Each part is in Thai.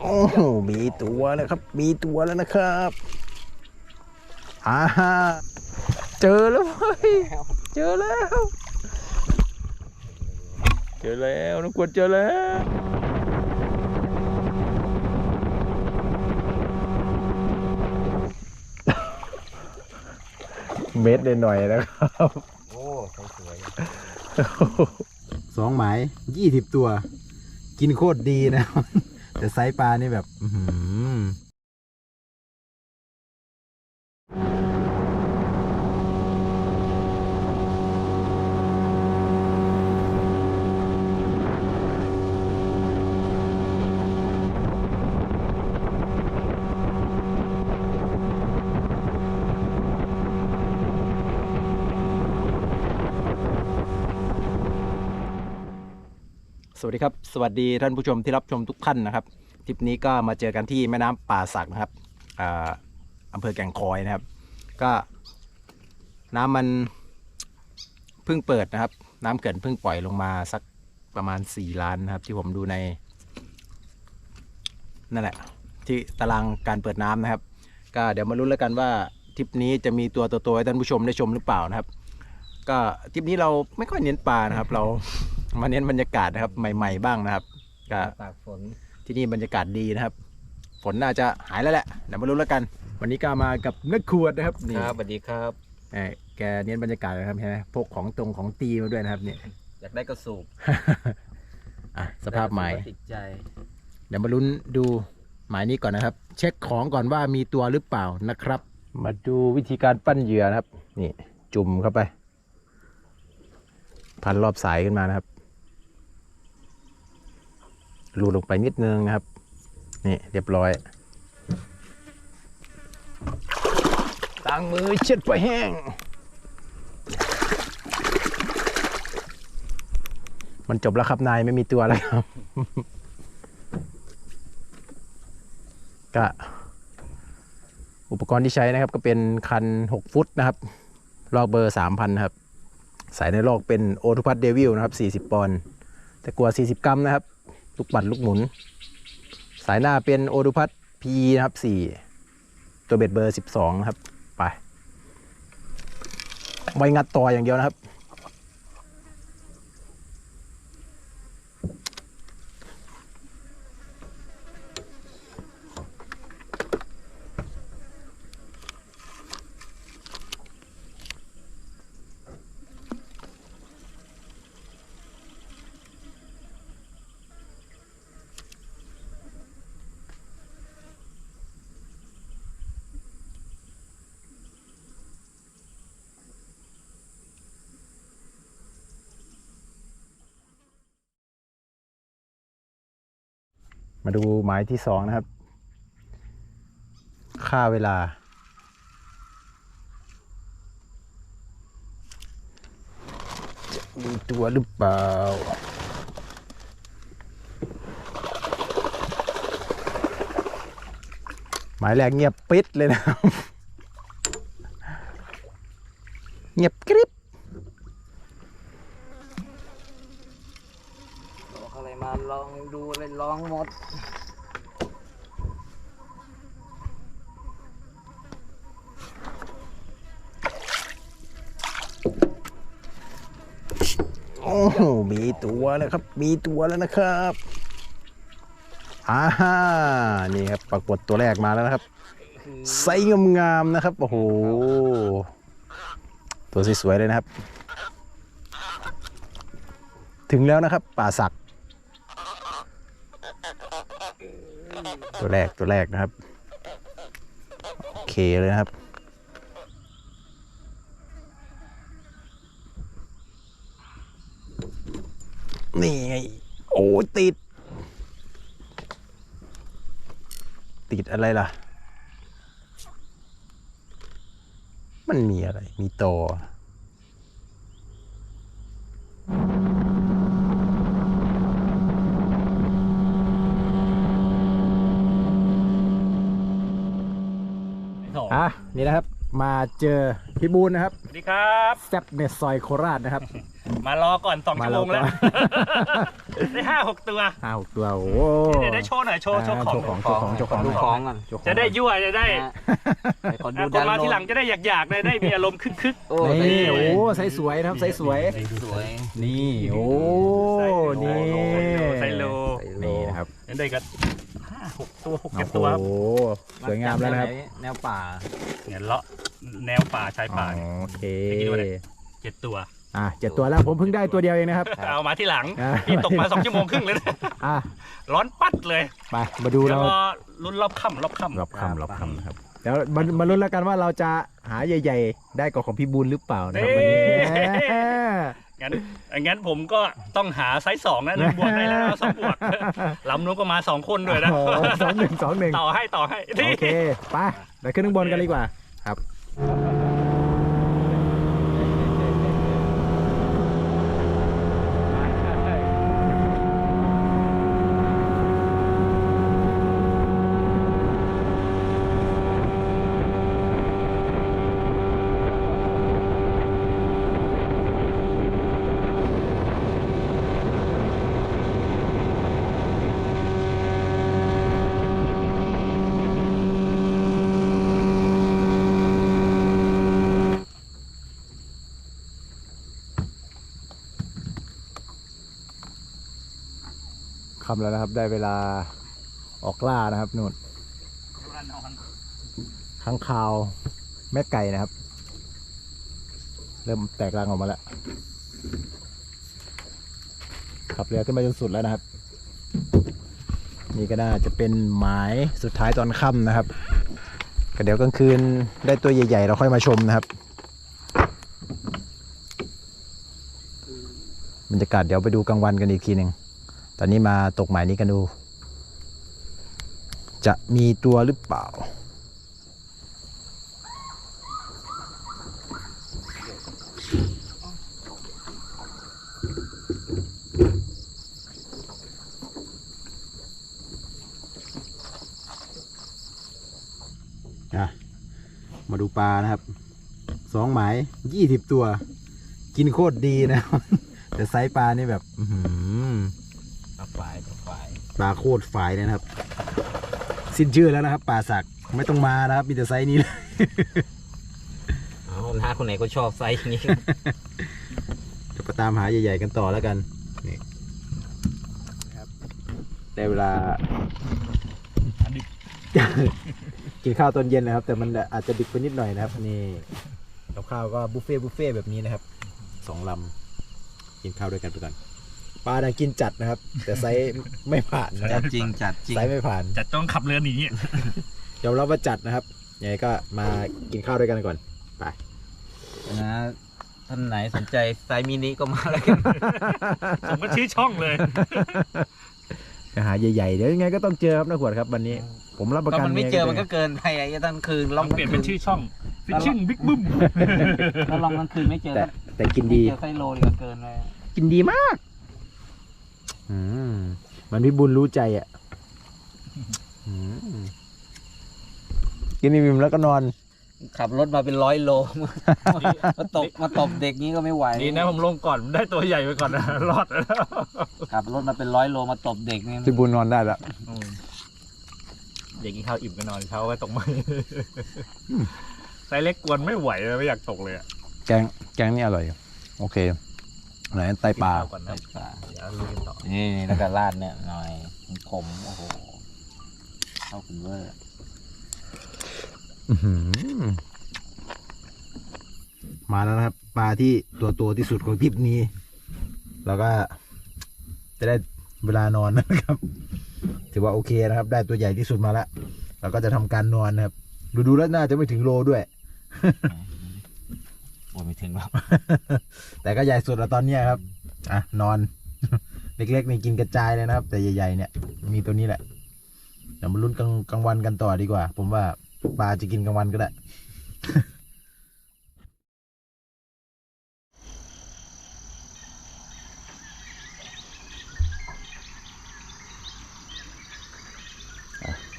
โอ้มีตัวแล้วครับ มีตัวแล้วนะครับอ่าเจอแล้วเว้ยเจอแล้ว เจอแล้วน้องกวนเจอแล้วเม็ดหน่อยๆนะครับ โอ้สวยสองหมายยี่สิบตัว กินโคตรดีนะ แต่ไซส์ปลานี่แบบ อื สวัสดีครับสวัสดีท่านผู้ชมที่รับชมทุกท่านนะครับทริปนี้ก็มาเจอกันที่แม่น้ำป่าสักนะครับอ่าอำเภอแก่งคอยนะครับ ก็น้ำมันเพิ่งเปิดนะครับ น้ำเกินเพิ่งปล่อยลงมาสักประมาณ 4 ล้านนะครับ ที่ผมดูในนั่นแหละ ที่ตารางการเปิดน้ำนะครับ ก็เดี๋ยวมาลุ้นแล้วกันว่าทริปนี้จะมีตัวโตๆให้ท่านผู้ชมได้ชมหรือเปล่านะครับ ก็ทริปนี้เราไม่ค่อยเน้นปลานะครับ เรา มาเน้นบรรยากาศนะครับใหม่ ๆ บ้างนะครับก็ตากฝนที่นี่บรรยากาศดีนะครับ ฝนน่าจะหายแล้วแหละเดี๋ยวมาลุ้นแล้วกัน วันนี้ก็มากับนักขวดนะครับนี่ครับสวัสดีครับเอ่อแกเน้นบรรยากาศนะครับใช่ไหมพกของตรงของตีมาด้วยนะครับเนี่ยอยากได้กระสูบอะสภาพใหม่ได้กระสูบแล้วติดใจ เดี๋ยวมาลุ้นดูหมายนี้ก่อนนะครับ เช็คของก่อนว่ามีตัวหรือเปล่านะครับ มาดูวิธีการปั้นเหยื่อนะครับ นี่ จุ่มเข้าไป พันรอบสายขึ้นมานะครับ รูลงไปนิดนึงนะครับ นี่เรียบร้อยล้างมือเช็ดไปแห้ง มันจบแล้วครับนายไม่มีตัวแล้วครับ ก็อุปกรณ์ที่ใช้นะครับก็เป็นคัน 6 ฟุตนะครับ ลอกเบอร์ 3,000นะครับ สายในลอกเป็นโอทุพัทเดวิลนะครับ 40 ปอนด์แต่กลัว 40 กรัมนะครับ ลูกปัดลูกหมุน สายหน้าเป็นโอทุพัทพีนะครับ4ตัวเบ็ดเบอร์12นะครับ ไปไว้งัดต่ออย่างเดียวนะครับ มาดูหมายที่สองนะครับ ค่าเวลา จะมีตัวหรือเปล่าหมายแรกเงียบปิดเลยนะครับ เงียบกริบ บ อะไรมาลองดูเลยลองหมดโอ้มีตัวแล้วครับ มีตัวแล้วนะครับอ่าฮ่านี่ครับปรากฏตัวแรกมาแล้วนะครับไซส์งามๆนะครับโอ้โหตัวสวยๆเลยนะครับ ถึงแล้วนะครับ ป่าสัก ตัวแรกตัวแรกนะครับ โอเคเลยนะครับ นี่ไง โอ้ติด ติดอะไรล่ะ มันมีอะไร มีตอ อะนี่นะครับ มาเจอพี่บูลนะครับสวัสดีครับแซบเนสซอยโคราชนะครับ มารอก่อนสองมาชั่วรโมองแล้วก่อนได้ห้าหกตัวห้าหกตัวโอ้โหเดี๋ยวได้โชว์หน่อยโชว์โชว์ของโชว์ของโชว์ของโชว์ของดูของก่อนโชว์ของจะได้ยั่วจะได้นะให้คนดูอะคนมาทีหลังจะได้อยากๆได้ได้มีอารมณ์คึกคึกโอ้นี่ใส่โอ้ไซส์สวยนะครับไซส์สวยสวยนี่โอ้นี่ไซโลนี่นะครับนั่นได้กัน ห้าหกตัวหกโอ้เจ็ดโหตัวครับสวยงามแล้วนะครับแนวป่าเนี่ยเลาะแนวป่าชายป่าเนี่ย โอเคไปกินด้วยเลยเจ็ดตัว อะเจ็ดตัวแล้วผมเพิ่งได้ตัวเดียวเองนะครับ เอามาที่หลังอะพี่ตกมาสองชั่วโมงครึ่งเลยนะอะร้อนปัดเลยไปมาดูเดี๋ยเราวรอลุ้นรอบค่ำรอบค่ำรอบคำรอบคำนะครับเดี๋ยวมามาลุ้นแล้วกันว่าเราจะหาใหญ่ ๆ ได้กว่าของพี่บุญหรือเปล่านะครับวันนี้ งั้นงั้นผมก็ต้องหาไซส์สองนะหนึ่งบวกได้แล้วสองบวกลำนู้นก็มาสองคนด้วยนะโอ้โหสองหนึ่งสองหนึ่งต่อให้ต่อให้โอเคไปเดี๋ยวขึ้นข้างบนกันดีกว่าครับ คำแล้วนะครับ ได้เวลาออกล่านะครับนู่นข้างคาวแม่ไก่นะครับ เริ่มแตกรังออกมาแล้ว ขับเรือขึ้นมาจนสุดแล้วนะครับ นี่ก็น่าจะเป็นหมายสุดท้ายตอนค่ำนะครับก็เดี๋ยวกลางคืนได้ตัวใหญ่ๆ เราค่อยมาชมนะครับบรรยากาศเดี๋ยวไปดูกลางวันกันอีกทีหนึ่ง ตอนนี้มาตกหมายนี้กันดู จะมีตัวหรือเปล่าอะมาดูปลานะครับ สองหมายยี่สิบตัว กินโคตรดีนะ แต่ไซส์ปลานี่แบบ อื ฝ่ายเอาฝ่ายปลาโคตรฝายเลยนะครับ สิ้นชื่อแล้วนะครับปลาสักไม่ต้องมานะครับมีแต่ไซส์นี้เลย เอาหน้าคนไหนก็ชอบไซส์อย่างนี้ จะไปตามหาใหญ่ ๆ กันต่อแล้วกันนี่นะครับได้เวลา กินข้าวตอนเย็นนะครับ แต่มันอาจจะดึกไปนิดหน่อยนะครับ นี่กับข้าวก็บุฟเฟ่ต์บุฟเฟ่ต์แบบนี้นะครับสองลำกินข้าวด้วยกันไปก่อน ปลาดังกินจัดนะครับ แต่ไซส์ไม่ผ่านนะคจัรัดบจริงจัดจริงไซส์ไม่ผ่านจัดต้องขับเรือหนียอมรับว่าจัดนะครับยังไงก็มากินข้าวด้วยกันก่อนไปนะท่านไหนสนใจไซส์มินิก็มาแล้วกันผมก็ชื่อช่องเลยจะหาใหญ่ๆเดี๋ยวยังไงก็ต้องเจอครับนะขวดครับวันนี้ ผมรับประก็กันมันไม่เจอยังงมันก็เกินไปไอ้ท่านคืนลองเปลี่ยนเป็นชื่อช่องฟิชชิ่งบิ๊กบึ้มถ้าลองกลางคืนไม่เจอแต่แต่กินดีดีเจอไซส์โลดีกว่าเกินไปกินดีมาก อืมมันพี่บุญรู้ใจอะอืมกินอิ่มๆแล้วก็นอน ขับรถมาเป็นร้อยโลมาตบมาตบเด็กนี้ก็ไม่ไหวดีนะผมลงก่อนได้ตัวใหญ่ไปก่อนนะ รอดแล้วขับรถมาเป็นร้อยโลมาตบเด็กนี่พี่บุญนอนได้แล้วเด็กกินข้าวอิ่มก็นอนเช้าก็ตกมาไซส์เล็กกวนไม่ไหวเลยไม่อยากตกเลยอะแกงแกงนี่อร่อย โอเค ไหนไตปลากินข้วก่อนนะเดี๋ยวลุยกันต่อ นี่แล้วก็ราดเนี่ยหน่อยขมโอ้โหเข้าคุณเวอร์อื้อหือมาแล้วนะครับ ปลาที่ตัวโตที่สุดของทริปนี้ แล้วก็จะได้เวลานอนนะครับ ถือว่าโอเคนะครับ ได้ตัวใหญ่ที่สุดมาแล้วเราก็จะทำการนอนนะครับ ดูดูๆแล้วน่าจะไม่ถึงโลด้วยโอ้ยไม่ถึงหรอกแต่ก็ใหญ่สุดแล้วตอนเนี้ยครับ อะ นอน เล็กๆนี่กินกระจายเลยนะครับ แต่ใหญ่ๆเนี่ยมีตัวนี้แหละเดี๋ยวมาลุ้นกลางกลางวันกันต่อดีกว่า ผมว่าปลาจะกินกลางวันก็ได้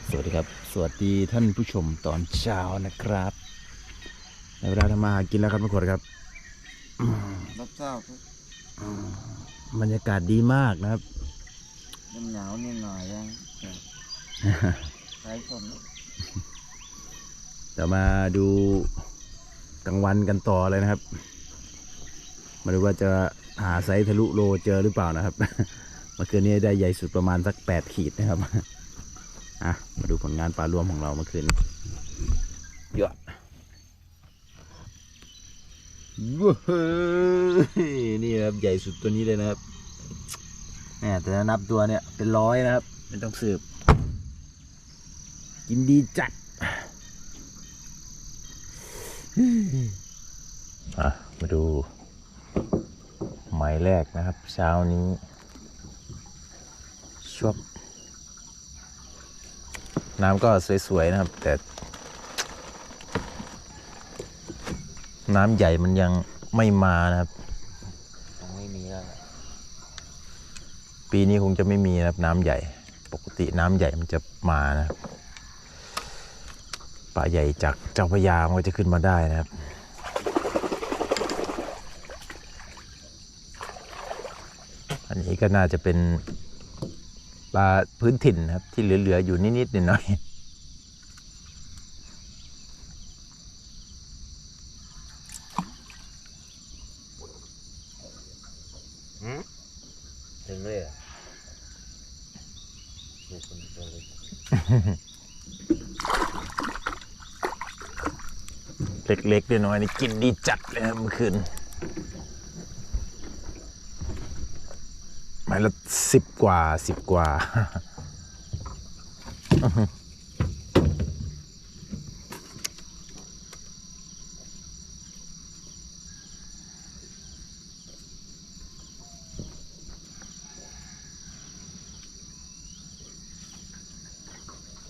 สวัสดีครับ สวัสดีท่านผู้ชมตอนเช้านะครับในเวลาทำมาหากินแล้วครับทุกคนครับรับทราบบ รรยากาศดีมากนะครับมันหนาวนิดหน่อยยังใช้ผมเดี๋ยวมาดูกลางวันกันต่อเลยนะครับ มาดูว่าจะหาไซส์ทะลุโลเจอหรือเปล่านะครับ เมื่อคืนนี้ได้ใหญ่สุดประมาณสักแปดขีดนะครับ อะ มาดูผลงานปลารวมของเราเมื่อคืนเยอะว้าว นี่นะครับใหญ่สุดตัวนี้เลยนะครับแหมแต่ถ้านับตัวเนี่ยเป็นร้อยนะครับไม่ต้องสืบกินดีจัดอะมาดูหมายแรกนะครับ เช้านี้ชวบน้ำก็สวย ๆ นะครับ แต่ น้ำใหญ่มันยังไม่มานะครับ ยังไม่มีแล้วล่ะ ปีนี้คงจะไม่มีนะครับน้ำใหญ่ ปกติน้ำใหญ่มันจะมานะปลาใหญ่จากเจ้าพยามันก็จะขึ้นมาได้นะครับอันนี้ก็น่าจะเป็นปลาพื้นถิ่นครับที่เหลือๆอยู่นิดๆหน่อยๆงเลยเหรอดูคนตัวเล็ก ๆ เล็ก ๆ น้ อยนี่กินดีจัดเลยนะเมื่อคืนไม่ละสิบกว่าสิบกว่า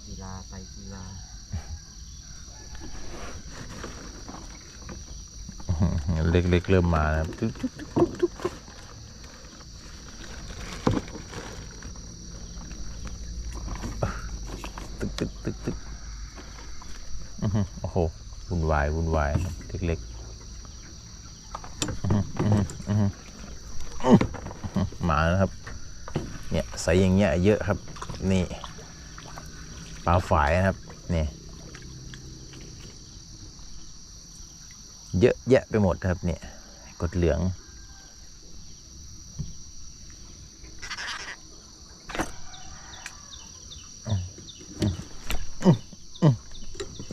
กีฬาไปกีฬา เล็กๆเริ่มมานะครับตึ๊กตึ๊กตึ๊กตึ๊กตึ๊กตึ๊กตึ๊กอื้อหือโอ้โหวุ่นวายวุ่นวายครับเล็กๆอื้อหืออื้อหืออื้อหือมาแล้วครับ เนี่ยใสอย่างเงี้ยเยอะครับ นี่ปลาฝายนะครับ นี่ เยอะแยะไปหมดครับเนี่ยกดเหลือง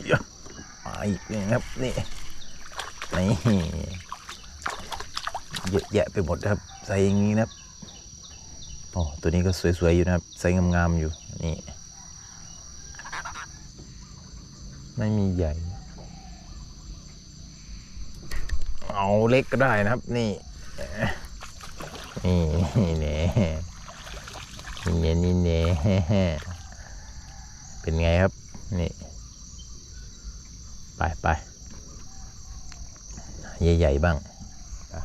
เยอะมาอีกแล้วครับนี่นี่เยอะแยะไปหมดครับใส่อย่างนี้นะครับโอ้ตัวนี้ก็สวยๆอยู่นะครับใส่งามๆอยู่นี่ไม่มีใหญ่ เอาเล็กก็ได้นะครับ นี่นี่เน่นี่เน่นี่เน่เป็นไงครับ นี่ ไปไปใหญ่ๆบ้างอะ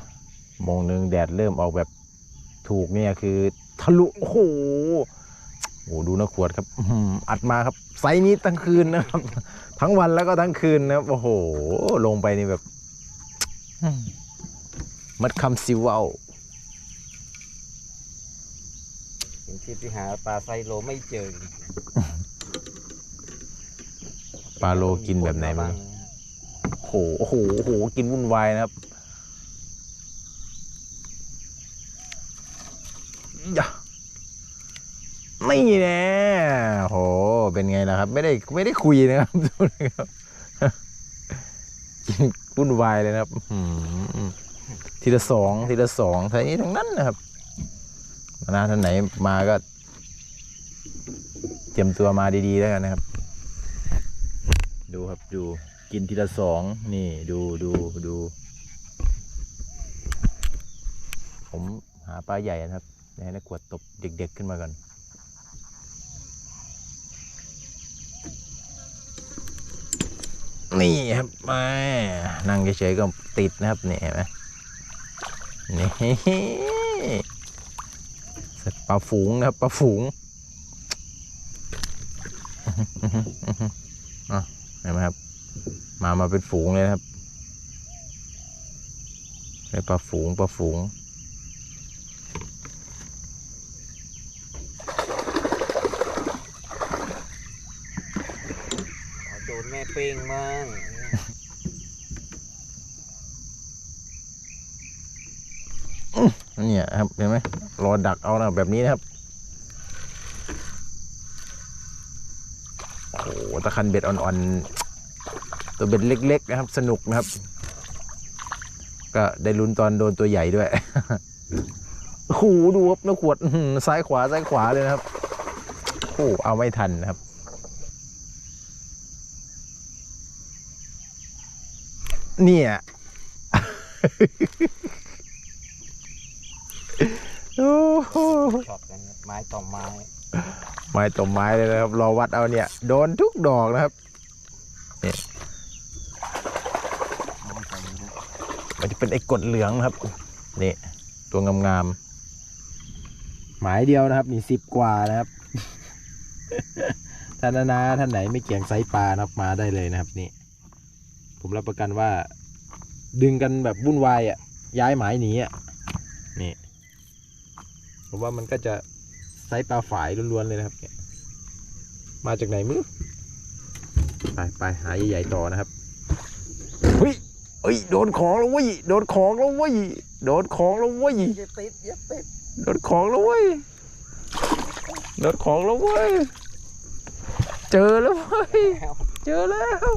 โมงหนึ่งแดดเริ่มออกแบบถูกเนี่ยคือทะลุโอ้โหโอ้โดูนะขวดครับอัดมาครับไซนี้ทั้งคืนนะครับ ทั้งวันแล้วก็ทั้งคืนนะครับโอ้โห ลงไปนี่แบบ มัดคำซิวเอาเป็นที่ที่หาปลาไซโลไม่เจอปลาโลกินแบบไหนบ้างโอ้โหโอ้โหโอ้โห กินวุ่นวายนะครับยะไม่แน่โห เป็นไงล่ะครับ ไม่ได้ไม่ได้คุยนะครับดูนะครับกิน วุ่นวายเลยนะครับอื้อหือทีละสองทีละสองทีนี้ทั้งนั้นนะครับนาท่านไหนมาก็ เตรียมตัวมาดีๆแล้วกันนะครับ ดูครับดูกินทีละสองนี่ดูดูดู ผมหาปลาใหญ่นะครับเดี๋ยวให้นักกวดตบเด็ก ๆ ขึ้นมาก่อน นี่ครับม่นั่งเฉยๆก็ติดนะครับนี่เห็นไหมนี่ปลาฝูงนะครับปลาฝูงเห็นไหมครับ มามาเป็นฝูงเลยครับปลาฝูงปลาฝูง ม่ เป้งมั่งเนี่ยครับเห็นไหมรอดักเอานะแบบนี้นะครับโอ้โหตะคันเบ็ดอ่อนๆตัวเบ็ดเล็ก ๆ นะครับ สนุกนะครับ ก็ได้ลุ้นตอนโดนตัวใหญ่ด้วยโอ้โหดูครับนกขวดซ้ายขวาซ้ายขวาเลยนะครับโอ้เอาไม่ทันนะครับ เนี่ยโอ้โหช็อตกันครับไม้ต่อไม้ ไม้ต่อไม้เลยนะครับ รอวัดเอาเนี่ย โดนทุกดอกนะครับเอาไปใส่ลึกมันจะเป็นไอ้กดเหลืองนะครับนี่ตัวงามๆ หมายเดียวนะครับนี่สิบกว่านะครับท่านนานาท่านไหนไม่เกี่ยงไซส์ปลานะครับมาได้เลยนะครับนี่ ผมรับประกันว่า ดึงกันแบบวุ่นวายอะ ย้ายหมายหนีอะ นี่ ผมว่ามันก็จะไซส์ปลาฝายล้วนๆเลยนะครับ มาจากไหนมือไปไปหาใหญ่ๆต่อนะครับเฮ้ยเอ้ยโดนของแล้วเว้ยโดนของแล้วเว้ยโดนของแล้วเว้ยอย่าติดอย่าติดโดนของแล้วเว้ยโดนของแล้วเว้ยเจอแล้วเว้ยเจอแล้ว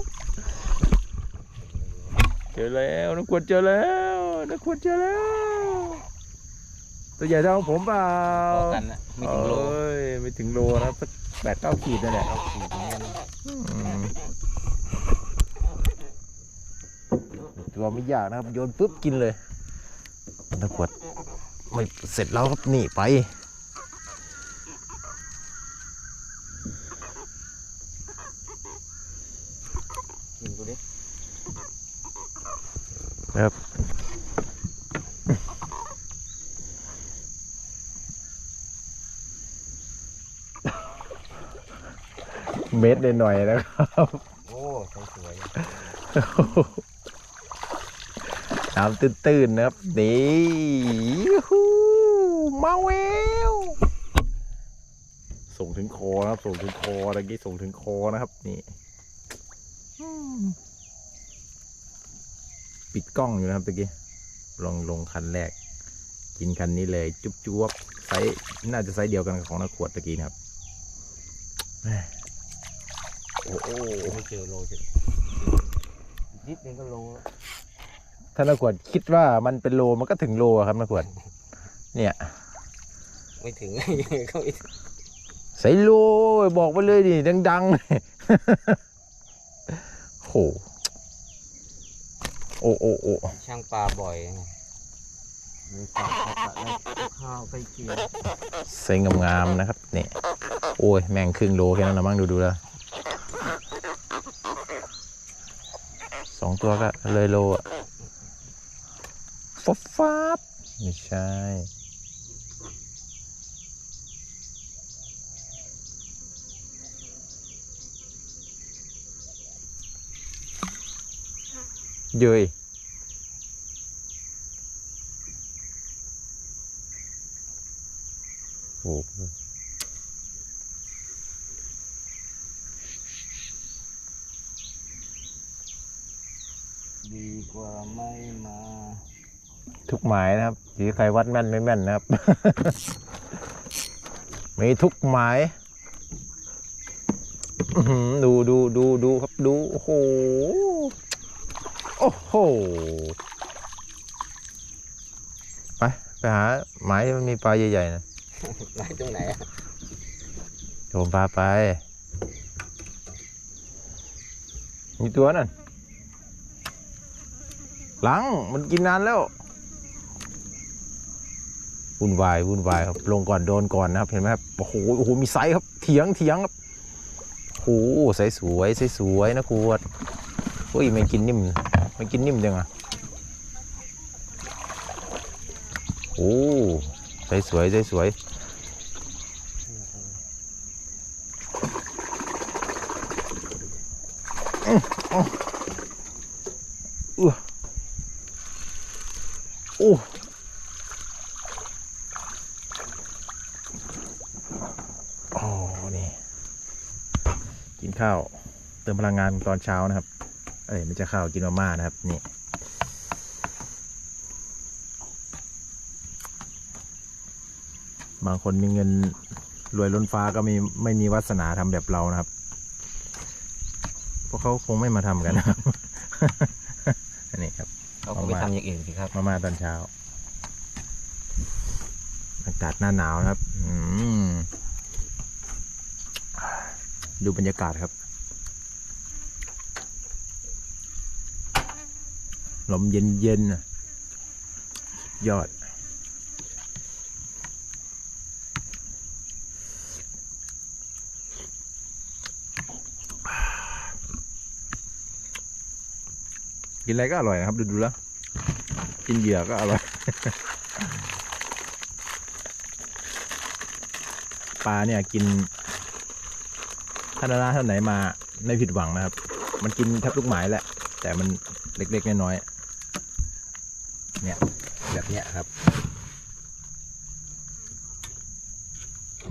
จอแล้วนักขวดเจอแล้วนักขวดเจอแล้ว ตัวใหญ่เท่าผมเปล่าพอกันนะไม่ถึงโลเอ้ยไม่ถึงโลนะสักแปดเก้าขีดนั่นแหละเอาขีดเนี่ยนะอืมตัวไม่ยากนะครับ โยนปุ๊บกินเลยตะกรวดไม่เสร็จแล้วครับนี่ไป กินกูดิ นะครับ เม็ดหน่อยๆนะครับ โอ้ใส่สวยน้ำตื้นๆนะครับ นี่ฮู้มาเวลส่งถึงคอนะครับ ส่งถึงคอตะกี้ส่งถึงคอนะครับ นี่อืมปิดกล้องอยู่นะครับตะกี้ลองลงคันแรก กินคันนี้เลย จุ๊บจุ๊บไซส์น่าจะไซส์เดียวกันกับของนักขวดตะกี้นะครับแม่โอ้โห ไม่เจอโลเจอนิดนึงก็โลแล้วถ้านักขวดคิดว่ามันเป็นโลมันก็ถึงโลอะครับนักขวด เนี่ยไม่ถึง ก็ไม่ถึงใส่โลบอกไปเลยดิดังๆเลยโหโอ้โอ้โอ้ช่างปลาบ่อยไงมีปลาปลาแล้วข้าวไปกินใส่งามๆนะครับนี่โอ้ยแม่งครึ่งโลแค่นั้นนะมั้งดูดูแล้ว สองตัวก็เลยโลอะฟับฟับไม่ใช่เย้ยโอ้ ดีกว่าไม่มา ทุกหมายนะครับสีใครวัดแม่นไม่แม่นนะครับ มีทุกหมายอื้อหือดูดูดูดูครับดู โอ้โห โอ้โห ไป ไปหาหมายที่มันมีปลาใหญ่ๆนะไหนตรงไหนอะโดมพาไป มีตัวนั่น หลังมันกินนานแล้ววุ่นวายวุ่นวายครับลงก่อนโดนก่อนนะครับ เห็นไหมครับโอ้โหโอ้โหมีไซส์ครับเถียงเถียงครับโอ้โหไซส์สวยไซส์สวยนะครูวดเฮ้ยไม่กินนิ่มไม่กินนิ่มจังอะโอ้ไซส์สวยไซส์สวย โอ้โอ้นี่ กินข้าว เติม พลังงานตอนเช้านะครับ เอ้ยไม่จะข้าวกินมาม่านะครับ นี่บางคนมีเงินรวยล้นฟ้าก็มีไม่มีวาสนาทำแบบเรานะครับเพราะเขาคงไม่มาทำกันนะครับอันนี้ครับเขาก็ไปทำอย่างอื่นสิครับ มาม่าตอนเช้า อากาศหน้าหนาวนะครับ อืมดูบรรยากาศครับ ลมเย็นเย็นๆน่ะยอด กินอะไรก็อร่อยนะครับ ดูดูๆแล้ว กินเหยื่อก็อร่อย ปลาเนี่ยกินท่านนาท่านไหนมาไม่ผิดหวังนะครับ มันกินแทบทุกหมายแหละ แต่มันเล็กๆน้อยๆ เนี่ยแบบเนี้ยครับ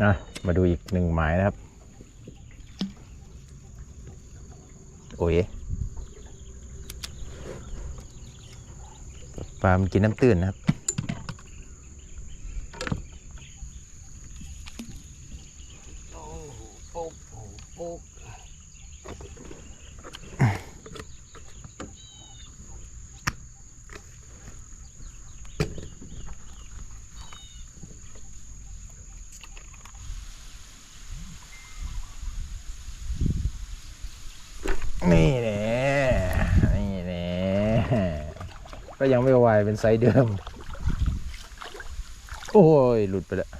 นะมาดูอีกหนึ่งหมายนะครับ โอ้ยปลามันกินน้ำตื้นนะครับ นี่แน่นี่แน่ก็ยังไม่วายเป็นไซส์เดิม โอ้ย หลุดไปแล้ว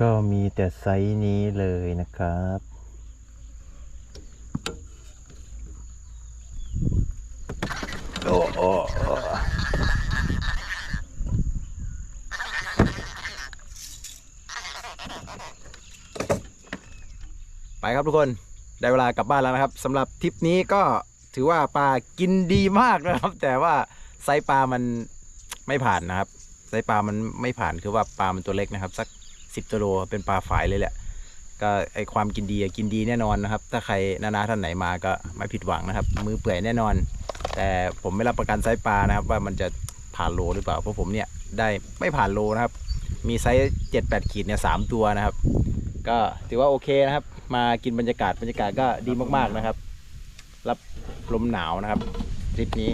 ก็มีแต่ไซส์นี้เลยนะครับ โอ้โอ้โอ้ไปครับทุกคน ได้เวลากลับบ้านแล้วนะครับสำหรับทริปนี้ก็ถือว่าปลากินดีมากนะครับ แต่ว่าไซส์ปลามันไม่ผ่านนะครับ ไซส์ปลามันไม่ผ่านคือว่าปลามันตัวเล็กนะครับ สักสิบตัวโลเป็นปลาฝายเลยแหละ ก็ไอความกินดีกินดีแน่นอนนะครับ ถ้าใครนานาท่านไหนมาก็ไม่ผิดหวังนะครับ มือเปื่อยแน่นอน แต่ผมไม่รับประกันไซส์ปลานะครับ ว่ามันจะผ่านโลหรือเปล่าเพราะผมเนี่ยได้ไม่ผ่านโลนะครับ มีไซส์เจ็ดแปดขีดเนี่ยสามตัวนะครับ ก็ถือว่าโอเคนะครับ มากินบรรยากาศบรรยากาศก็ดีมากๆนะครับ รับลมหนาวนะครับทริปนี้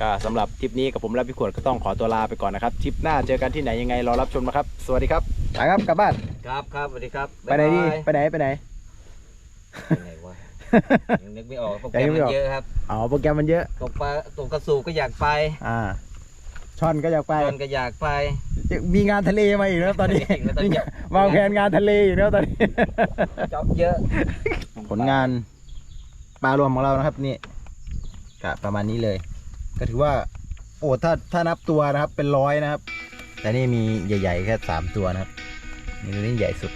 ก็สำหรับทริปนี้กับผมและพี่ขวดก็ต้องขอตัวลาไปก่อนนะครับทริปหน้าเจอกันที่ไหนยังไงรอรับชมนะครับ สวัสดีครับไปครับกลับบ้านครับครับสวัสดีครับไปไหนดีบ๊ายบายไปไหนไปไหน ไปไหนวะยังนึกไม่ออกโปรแกรยังมนึกมัไม่ออกนเยอะครับ อ๋อโปรแกรมมันเยอะตกปลาตกกระสูบก็อยากไป อ่า ช่อนก็อยากไปจนก็อยากไป มีงานทะเลมาอีกแล้วตอนนี้แล้วตอนนี้ วางแผนงานทะเลอยู่แล้วตอนนี้ จ็อบเยอะ ผลงานปลารวมของเรานะครับนี่กะประมาณนี้เลย ก็ถือว่า โอ้ถ้าถ้านับตัวนะครับเป็นร้อยนะครับ แต่นี่มีใหญ่ๆแค่สามตัวนะครับนี่ตัวนี้ใหญ่สุด